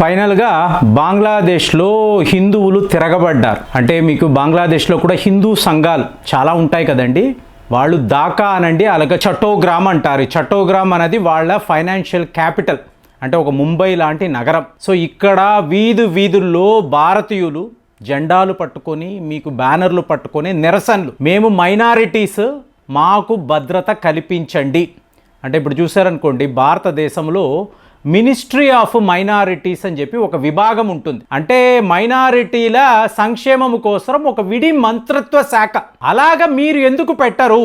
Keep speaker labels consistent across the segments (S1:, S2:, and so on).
S1: ఫైనల్గా బంగ్లాదేశ్లో హిందువులు తిరగబడ్డారు. అంటే మీకు బంగ్లాదేశ్లో కూడా హిందూ సంఘాలు చాలా ఉంటాయి కదండి. వాళ్ళు దాకా అనండి అలాగే చట్టోగ్రామ్ అంటారు. చట్టోగ్రామ్ అనేది వాళ్ళ ఫైనాన్షియల్ క్యాపిటల్ అంటే ఒక ముంబై లాంటి నగరం. సో ఇక్కడ వీధి వీధుల్లో భారతీయులు జెండాలు పట్టుకొని మీకు బ్యానర్లు పట్టుకొని నిరసనలు. మేము మైనారిటీస్ మాకు భద్రత కల్పించండి. అంటే ఇప్పుడు చూసారనుకోండి భారతదేశంలో మినిస్ట్రీ ఆఫ్ మైనారిటీస్ అని చెప్పి ఒక విభాగం ఉంటుంది. అంటే మైనారిటీల సంక్షేమము కోసం ఒక విడి మంత్రిత్వ శాఖ. అలాగా మీరు ఎందుకు పెట్టరు?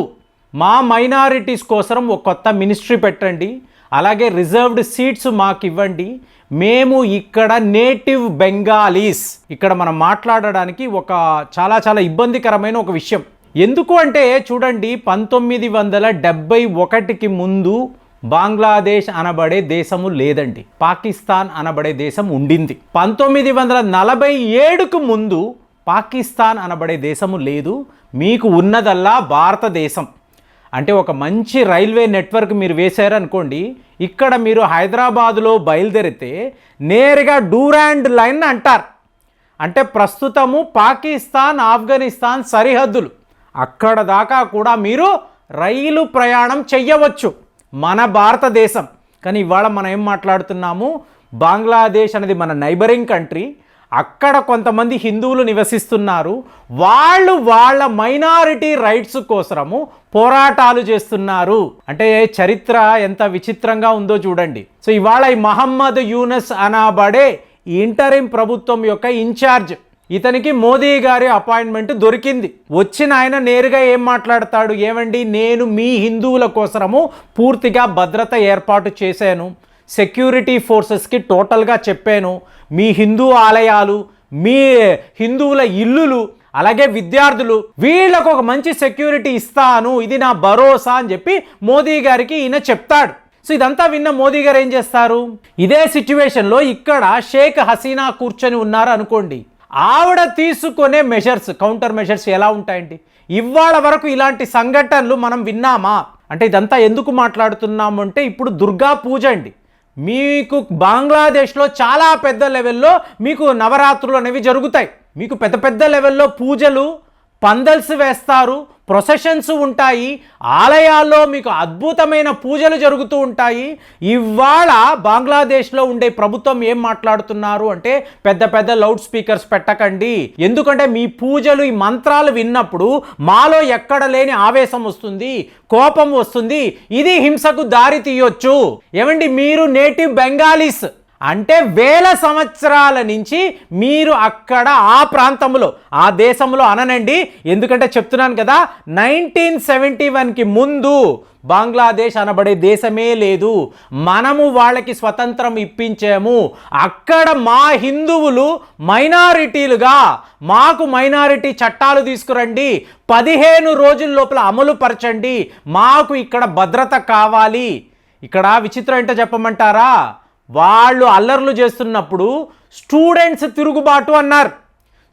S1: మా మైనారిటీస్ కోసం ఒక కొత్త మినిస్ట్రీ పెట్టండి. అలాగే రిజర్వ్డ్ సీట్స్ మాకు ఇవ్వండి. మేము ఇక్కడ నేటివ్ బెంగాలీస్ ఇక్కడ మనం మాట్లాడడానికి ఒక చాలా చాలా ఇబ్బందికరమైన ఒక విషయం. ఎందుకు అంటే చూడండి పంతొమ్మిది వందల డెబ్బై ఒకటికి ముందు బంగ్లాదేశ్ అనబడే దేశము లేదండి. పాకిస్తాన్ అనబడే దేశం ఉండింది. పంతొమ్మిది వందల నలభై ఏడుకు ముందు పాకిస్తాన్ అనబడే దేశము లేదు. మీకు ఉన్నదల్లా భారతదేశం. అంటే ఒక మంచి రైల్వే నెట్వర్క్ మీరు వేశారనుకోండి ఇక్కడ మీరు హైదరాబాదులో బయలుదేరితే నేరుగా డూరాండ్ లైన్ అంటారు. అంటే ప్రస్తుతము పాకిస్తాన్ ఆఫ్ఘనిస్తాన్ సరిహద్దులు. అక్కడ దాకా కూడా మీరు రైలు ప్రయాణం చెయ్యవచ్చు. మన భారతదేశం. కానీ ఇవాళ మనం ఏం మాట్లాడుతున్నాము? బంగ్లాదేశ్ అనేది మన నైబరింగ్ కంట్రీ అక్కడ కొంతమంది హిందువులు నివసిస్తున్నారు. వాళ్ళు వాళ్ళ మైనారిటీ రైట్స్ కోసము పోరాటాలు చేస్తున్నారు. అంటే చరిత్ర ఎంత విచిత్రంగా ఉందో చూడండి. సో ఇవాళ ఈ మహమ్మద్ యూనస్ అనబడే ఇంటరిం ప్రభుత్వం యొక్క ఇన్ఛార్జ్ ఇతనికి మోదీ గారి అపాయింట్మెంట్ దొరికింది. వచ్చిన ఆయన నేరుగా ఏం మాట్లాడతాడు? ఏమండి? నేను మీ హిందువుల కోసము పూర్తిగా భద్రత ఏర్పాటు చేశాను. సెక్యూరిటీ ఫోర్సెస్కి టోటల్గా చెప్పాను. మీ హిందూ ఆలయాలు మీ హిందువుల ఇల్లులు అలాగే విద్యార్థులు వీళ్ళకు ఒక మంచి సెక్యూరిటీ ఇస్తాను. ఇది నా భరోసా అని చెప్పి మోదీ గారికి ఈయన చెప్తాడు. సో ఇదంతా విన్న మోదీ గారు ఏం చేస్తారు? ఇదే సిచ్యువేషన్లో ఇక్కడ షేక్ హసీనా కూర్చొని ఉన్నారు అనుకోండి. ఆవిడ తీసుకునే మెషర్స్ కౌంటర్ మెషర్స్ ఎలా ఉంటాయండి? ఇవాళ వరకు ఇలాంటి సంఘటనలు మనం విన్నామా? అంటే ఇదంతా ఎందుకు మాట్లాడుతున్నాము అంటే ఇప్పుడు దుర్గా పూజ అండి. మీకు బంగ్లాదేశ్లో చాలా పెద్ద లెవెల్లో మీకు నవరాత్రులు అనేవి జరుగుతాయి. మీకు పెద్ద పెద్ద లెవెల్లో పూజలు పందల్స్ వేస్తారు ప్రొసెషన్స్ ఉంటాయి ఆలయాల్లో మీకు అద్భుతమైన పూజలు జరుగుతూ ఉంటాయి. ఇవాళ బంగ్లాదేశ్లో ఉండే ప్రభుత్వం ఏం మాట్లాడుతున్నారు అంటే పెద్ద పెద్ద లౌడ్ స్పీకర్స్ పెట్టకండి. ఎందుకంటే మీ పూజలు ఈ మంత్రాలు విన్నప్పుడు మాలో ఎక్కడ లేని ఆవేశం వస్తుంది కోపం వస్తుంది. ఇది హింసకు దారి తీయొచ్చు. ఏమండి మీరు నేటివ్ బెంగాలీస్? అంటే వేల సంవత్సరాల నుంచి మీరు అక్కడ ఆ ప్రాంతంలో ఆ దేశంలో అననండి. ఎందుకంటే చెప్తున్నాను కదా నైన్టీన్ సెవెంటీ వన్కి ముందు బంగ్లాదేశ్ అనబడే దేశమే లేదు. మనము వాళ్ళకి స్వతంత్రం ఇప్పించాము. అక్కడ మా హిందువులు మైనారిటీలుగా మాకు మైనారిటీ చట్టాలు తీసుకురండి. పదిహేను రోజుల లోపల అమలు పరచండి. మాకు ఇక్కడ భద్రత కావాలి. ఇక్కడ విచిత్రం ఏంటో చెప్పమంటారా? వాళ్ళు అల్లర్లు చేస్తున్నప్పుడు స్టూడెంట్స్ తిరుగుబాటు అన్నారు.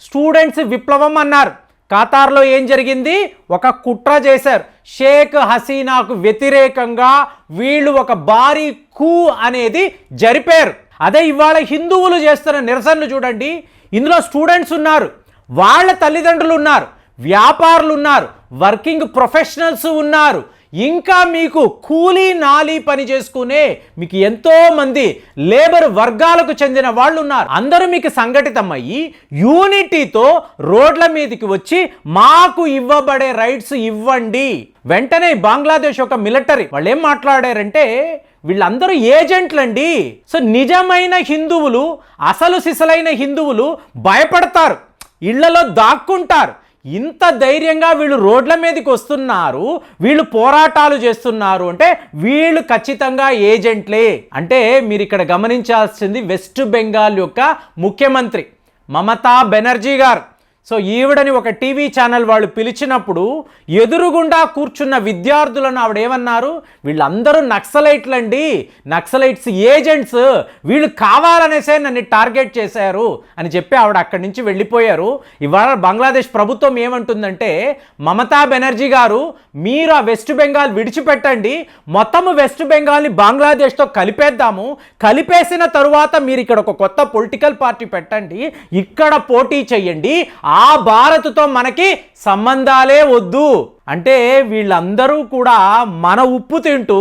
S1: స్టూడెంట్స్ విప్లవం అన్నారు. ఖతార్లో ఏం జరిగింది? ఒక కుట్ర చేశారు. షేక్ హసీనాకు వ్యతిరేకంగా వీళ్ళు ఒక భారీ కూ అనేది జరిపారు. అదే ఇవాళ హిందువులు చేస్తున్న నిరసనలు చూడండి. ఇందులో స్టూడెంట్స్ ఉన్నారు. వాళ్ళ తల్లిదండ్రులు ఉన్నారు. వ్యాపారులు ఉన్నారు. వర్కింగ్ ప్రొఫెషనల్స్ ఉన్నారు. ఇంకా మీకు కూలీ నాలి పని చేసుకునే మీకు ఎంతో మంది లేబర్ వర్గాలకు చెందిన వాళ్ళు ఉన్నారు అందరూ మీకు సంఘటితమయ్యి యూనిటీతో రోడ్ల మీదకి వచ్చి మాకు ఇవ్వబడే రైట్స్ ఇవ్వండి. వెంటనే బంగ్లాదేశ్ ఒక మిలిటరీ వాళ్ళు ఏం మాట్లాడారంటే వీళ్ళందరూ ఏజెంట్లండి. సో నిజమైన హిందువులు అసలు సిసలైన హిందువులు భయపడతారు. ఇళ్ళలో దాక్కుంటారు. ఇంత ధైర్యంగా వీళ్ళు రోడ్ల మీదకి వస్తున్నారు వీళ్ళు పోరాటాలు చేస్తున్నారు అంటే వీళ్ళు ఖచ్చితంగా ఏజెంట్లే. అంటే మీరు ఇక్కడ గమనించాల్సింది వెస్ట్ బెంగాల్ యొక్క ముఖ్యమంత్రి మమతా బెనర్జీ గారు. సో ఈవిడని ఒక టీవీ ఛానల్ వాళ్ళు పిలిచినప్పుడు ఎదురుగుండా కూర్చున్న విద్యార్థులను ఆవిడ ఏమన్నారు? వీళ్ళందరూ నక్సలైట్లండి. Naxalites agents. వీళ్ళు కావాలనేసే నన్ను టార్గెట్ చేశారు అని చెప్పి ఆవిడ అక్కడి నుంచి వెళ్ళిపోయారు. ఇవాళ బంగ్లాదేశ్ ప్రభుత్వం ఏమంటుందంటే మమతా బెనర్జీ గారు మీరు ఆ వెస్ట్ బెంగాల్ విడిచిపెట్టండి. మొత్తం వెస్ట్ బెంగాల్ని బంగ్లాదేశ్తో కలిపేద్దాము. కలిపేసిన తరువాత మీరు ఇక్కడ ఒక కొత్త పొలిటికల్ పార్టీ పెట్టండి. ఇక్కడ పోటీ చేయండి. ఆ ఆ భారత్తో మనకి సంబంధాలే వద్దు. అంటే వీళ్ళందరూ కూడా మన ఉప్పు తింటూ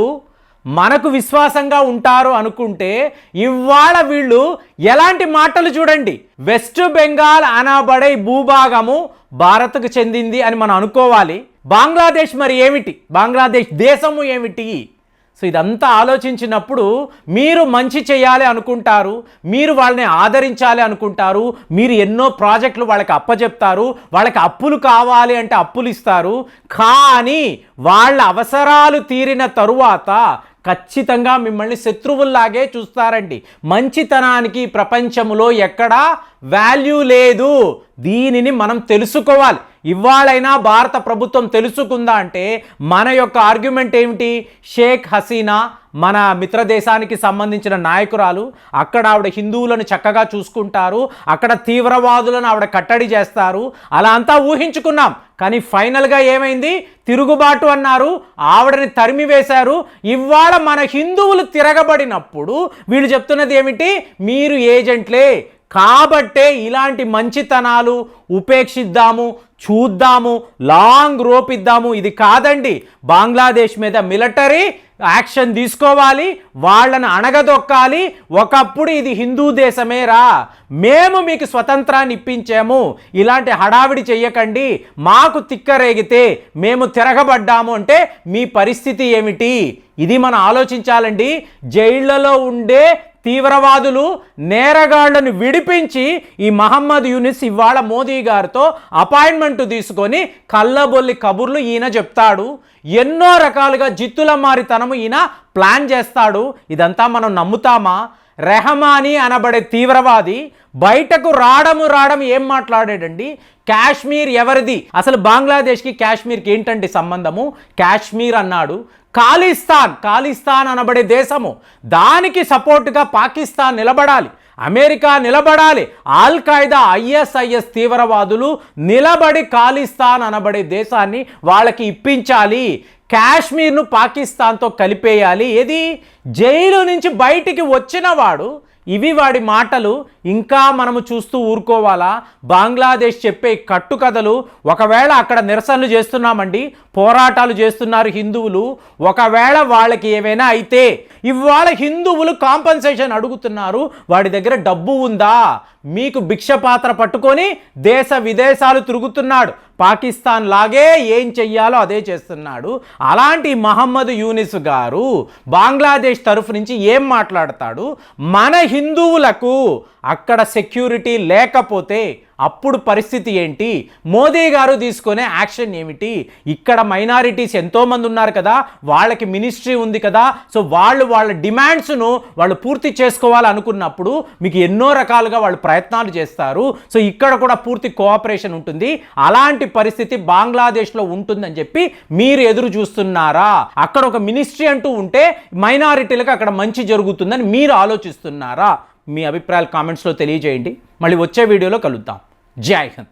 S1: మనకు విశ్వాసంగా ఉంటారు అనుకుంటే ఇవాళ వీళ్ళు ఎలాంటి మాటలు చూడండి. వెస్ట్ బెంగాల్ అనబడే భూభాగము భారత్కు చెందింది అని మనం అనుకోవాలి. బంగ్లాదేశ్ మరి ఏమిటి? బంగ్లాదేశ్ దేశము ఏమిటి? సో ఇదంతా ఆలోచించినప్పుడు మీరు మంచి చేయాలి అనుకుంటారు మీరు వాళ్ళని ఆదరించాలి అనుకుంటారు మీరు ఎన్నో ప్రాజెక్టులు వాళ్ళకి అప్పచెప్తారు వాళ్ళకి అప్పులు కావాలి అంటే అప్పులు ఇస్తారు కానీ వాళ్ళ అవసరాలు తీరిన తరువాత ఖచ్చితంగా మిమ్మల్ని శత్రువుల్లాగే చూస్తారండి. మంచితనానికి ప్రపంచంలో ఎక్కడా వాల్యూ లేదు. దీనిని మనం తెలుసుకోవాలి. ఇవాళైనా భారత ప్రభుత్వం తెలుసుకుందా అంటే మన యొక్క ఆర్గ్యుమెంట్ ఏమిటి? షేక్ హసీనా మన మిత్ర దేశానికి సంబంధించిన నాయకురాలు అక్కడ ఆవిడ హిందువులను చక్కగా చూసుకుంటారు అక్కడ తీవ్రవాదులను ఆవిడ కట్టడి చేస్తారు అలా అంతా ఊహించుకున్నాం. కానీ ఫైనల్గా ఏమైంది? తిరుగుబాటు అన్నారు ఆవిడని తరిమివేశారు ఇవాళ మన హిందువులు తిరగబడినప్పుడు వీళ్ళు చెప్తున్నది ఏమిటి? మీరు ఏజెంట్లే కాబట్టే ఇలాంటి మంచితనాలు ఉపేక్షిద్దాము. చూద్దాము లాంగ్ రోపిద్దాము. ఇది కాదండి. బంగ్లాదేశ్ మీద మిలిటరీ యాక్షన్ తీసుకోవాలి. వాళ్ళను అణగదొక్కాలి. ఒకప్పుడు ఇది హిందూ దేశమేరా మేము మీకు స్వతంత్రాన్ని ఇప్పించాము. ఇలాంటి హడావిడి చెయ్యకండి. మాకు తిక్కరేగితే మేము తిరగబడ్డాము అంటే మీ పరిస్థితి ఏమిటి? ఇది మనం ఆలోచించాలండి. జైళ్ళలో ఉండే తీవ్రవాదులు నేరగాళ్ళను విడిపించి ఈ మహమ్మద్ యూనిస్ ఇవాళ మోదీ గారితో అపాయింట్మెంట్ తీసుకొని కళ్ళబొల్లి కబుర్లు ఈయన చెప్తాడు. ఎన్నో రకాలుగా జిత్తుల మారితనము ఈయన ప్లాన్ చేస్తాడు. ఇదంతా మనం నమ్ముతామా? రెహమాని అనబడే తీవ్రవాది బయటకు రావడము రావడం ఏం మాట్లాడాడండి? కాశ్మీర్ ఎవరిది? అసలు బంగ్లాదేశ్కి కాశ్మీర్కి ఏంటండి సంబంధము? కాశ్మీర్ అన్నాడు. ఖాళీస్థాన్ ఖాళిస్తాన్ అనబడే దేశము. దానికి సపోర్టుగా పాకిస్తాన్ నిలబడాలి. అమెరికా నిలబడాలి. ఆల్ ఖైదా ఐఎస్ఐఎస్ తీవ్రవాదులు నిలబడి ఖాళిస్తాన్ అనబడే దేశాన్ని వాళ్ళకి ఇప్పించాలి. కాశ్మీర్ను పాకిస్తాన్తో కలిపేయాలి. ఏది? జైలు నుంచి బయటికి వచ్చిన వాడు ఇవి వాడి మాటలు ఇంకా మనము చూస్తూ ఊరుకోవాలా? బంగ్లాదేశ్ చెప్పే కట్టుకథలు ఒకవేళ అక్కడ నిరసనలు చేస్తున్నామండి పోరాటాలు చేస్తున్నారు హిందువులు ఒకవేళ వాళ్ళకి ఏమైనా అయితే ఇవాళ హిందువులు కాంపన్సేషన్ అడుగుతున్నారు వాడి దగ్గర డబ్బు ఉందా? మీకు భిక్ష పాత్ర పట్టుకొని దేశ విదేశాలు తిరుగుతున్నాడు. పాకిస్తాన్ లాగే ఏం చెయ్యాలో అదే చేస్తున్నాడు. అలాంటి మహమ్మద్ యూనిస్ గారు బంగ్లాదేశ్ తరఫు నుంచి ఏం మాట్లాడతాడు? మన హిందువులకు అక్కడ సెక్యూరిటీ లేకపోతే అప్పుడు పరిస్థితి ఏంటి? మోదీ గారు తీసుకునే యాక్షన్ ఏమిటి? ఇక్కడ మైనారిటీస్ ఎంతోమంది ఉన్నారు కదా వాళ్ళకి మినిస్ట్రీ ఉంది కదా సో వాళ్ళు వాళ్ళ డిమాండ్స్ను వాళ్ళు పూర్తి చేసుకోవాలనుకున్నప్పుడు మీకు ఎన్నో రకాలుగా వాళ్ళు ప్రయత్నాలు చేస్తారు. సో ఇక్కడ కూడా పూర్తి కోఆపరేషన్ ఉంటుంది. అలాంటి పరిస్థితి బంగ్లాదేశ్లో ఉంటుందని చెప్పి మీరు ఎదురు చూస్తున్నారా? అక్కడ ఒక మినిస్ట్రీ అంటూ ఉంటే మైనారిటీలకు అక్కడ మంచి జరుగుతుందని మీరు ఆలోచిస్తున్నారా? మీ అభిప్రాయాలు కామెంట్స్లో తెలియజేయండి. మళ్ళీ వచ్చే వీడియోలో కలుద్దాం. జై హింద్.